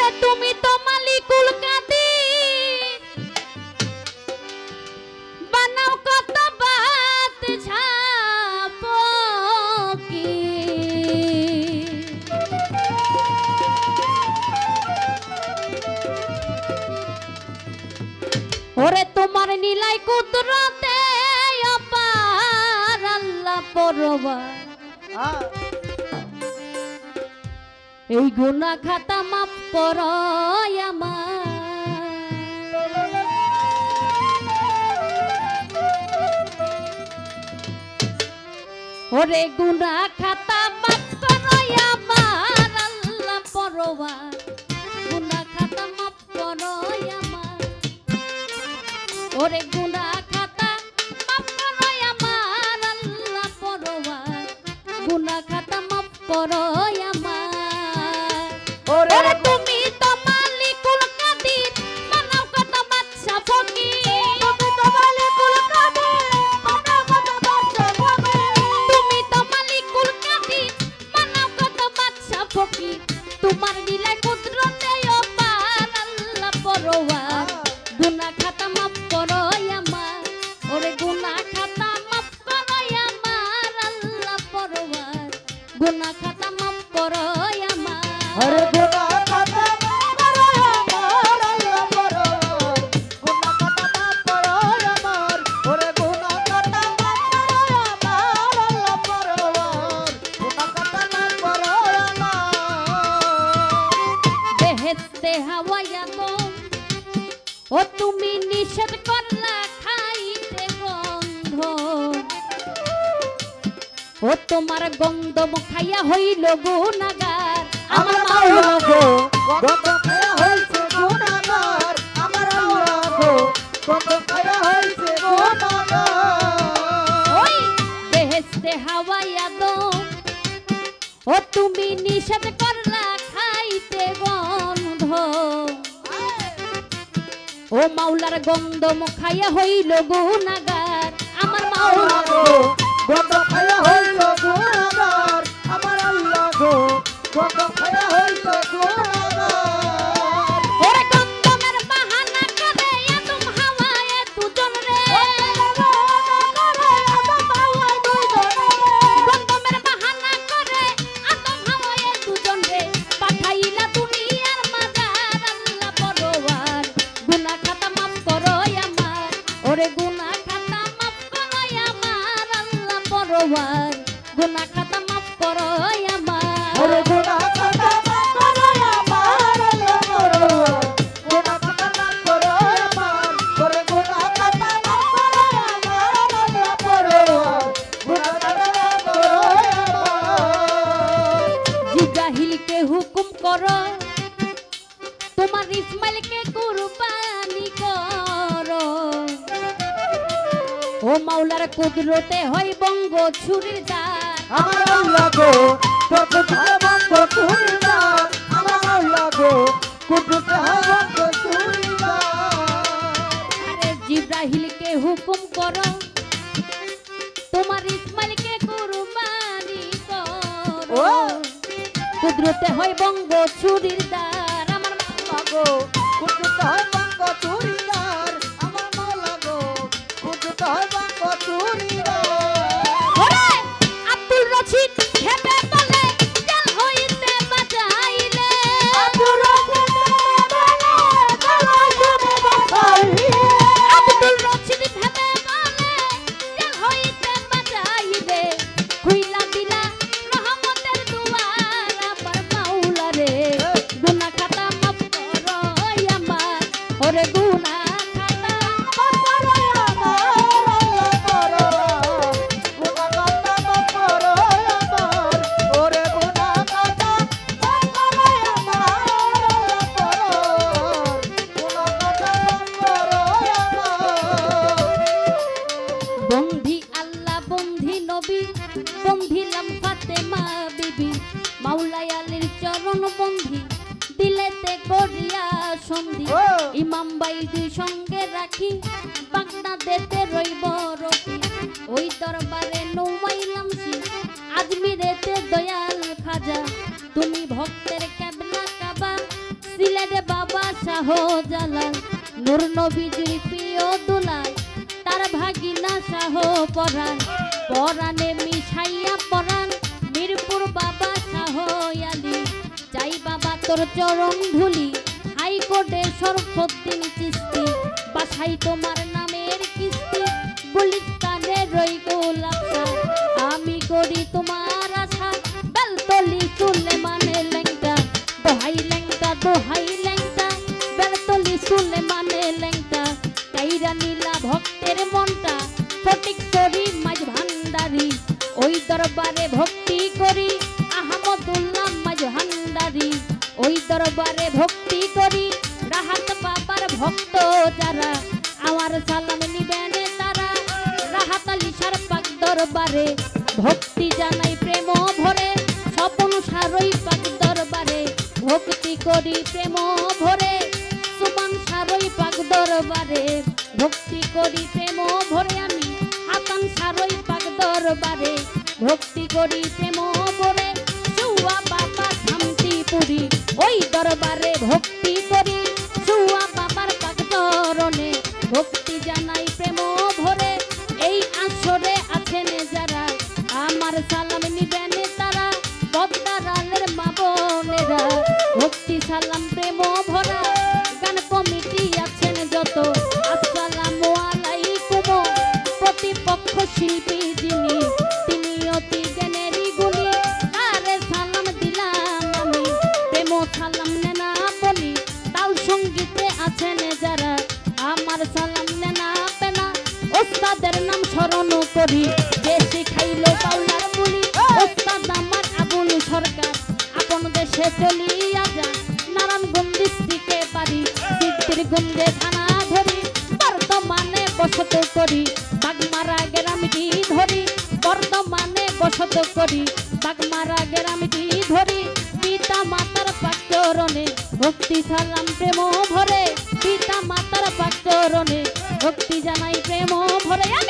ওরে তুমি তো মালিকুল কাদির বানাও কত বাত ঝাপকি ওরে তোমার নীলাই কুদরতে অপার আল্লাহ পরবা এই গুনা খাতা মাফ কর ওরে খাতা মাফ কর আমার আল্লাহ পরবার গুনা খাতা মাফ কর আমার ওরে গুনা খাতা মাফ কর আমার আল্লাহ পরবার গুনা খাতা মাফ কর ও তুমি নিষেধ করলা খাইতে গন্ধ। ও তোমার গন্ধ খাইয়া হইল গুনাগার আমার মাওলা গো হইছে আমার মাওলা গো হইছে ওই ও তুমি নিষেধ করলা ও মাওলার গন্ধ খাইয়া হইল গুনাগার আমার মাওলা গো কত হইল গো নাগার আমার আল্লাহ গো কত হইল গো গুনাহগার ইসমাইলকে কুরবানি করো ও মাওলার কুদরতে হয় বঙ্গ ছুরির দ্বার আমার আল্লাহ গো কত ভাবঙ্গ চুরিদার আমার আল্লাহ গো কত ভাবঙ্গ চুরিদার আরে জিব্রাহিলকে হুকুম করো তোমার ইসমাইলকে কুরবানি করো। ও! কুদরতে হয় বঙ্গ ছুরির আমার আল্লাহ বন্ধি নবী বন্ধিলাম ফাতেমা বিবি। মাওলাই আলীর চরণ বন্ধি দিলেতে করিয়া সন্ধি! ইমাম বাইদি সঙ্গে রাখি পাকনা দেতে রইব রকি ওই দরবারে নৌমাইলাম সি আজমিরেতে দয়াল খাজা। তুমি ভক্তের ক্যাবলা কাবা শাহ জালাল নূর নবীজির প্রিয় দুলাল মিরপুর বাবা তোর হাইকোর্টে সরফদ্দিন কিস্তি বাসাই তোমার নামের কিস্তি। বুলিত কানে রই আমি করি তোমার দরবারে ভক্তি করি। রাহাত বাবার ভক্ত যারা, আমার সালাম নিবেন তারা। রাহাত আলিশার পাক দরবারে ভক্তি জানাই প্রেম ভরে। স্বপন সারই পাক দরবারে ভক্তি করি প্রেম ভরে। সুমন সারই পাক দরবারে ভক্তি করি প্রেম ভরে। আমি হাতান সারই পাক দরবারে ভক্তি করি প্রেম ভরে। চুয়া বাবা শান্তি পুরি ওই দরবারে ভক্তি করি। সুয়া বাবার পাক চরণে ভক্তি জানাই প্রেম ভরে। এই আসরে আছেন যারা, আমার সালাম নিবেন তারা। পদ্মারালের মা বোনেরা, ভক্তি সালাম প্রেম ভরা। গান কমিটি আছেন যত আমার সালাম নেনা পেনা ওস্তাদের নাম স্মরণ করি যে শিখাইল পাউলার বলি ওস্তাদ আমার আবুল সরকার আপন দেশে চলিয়া যা নারায়ণগঞ্জ ডিস্ট্রিক্টে বাড়ি সিদ্ধির গঞ্জে থানা ধরি বর্তমানে বসত করি বাগমারা গ্রামটি ধরি বর্তমানে বসত করি বাগমারা গ্রামটি ধরি পিতা মাতার পাচরণে ভক্তি সালাম প্রেম ভরে পাচরণে ভক্তি জানাই প্রেম ভরে আমি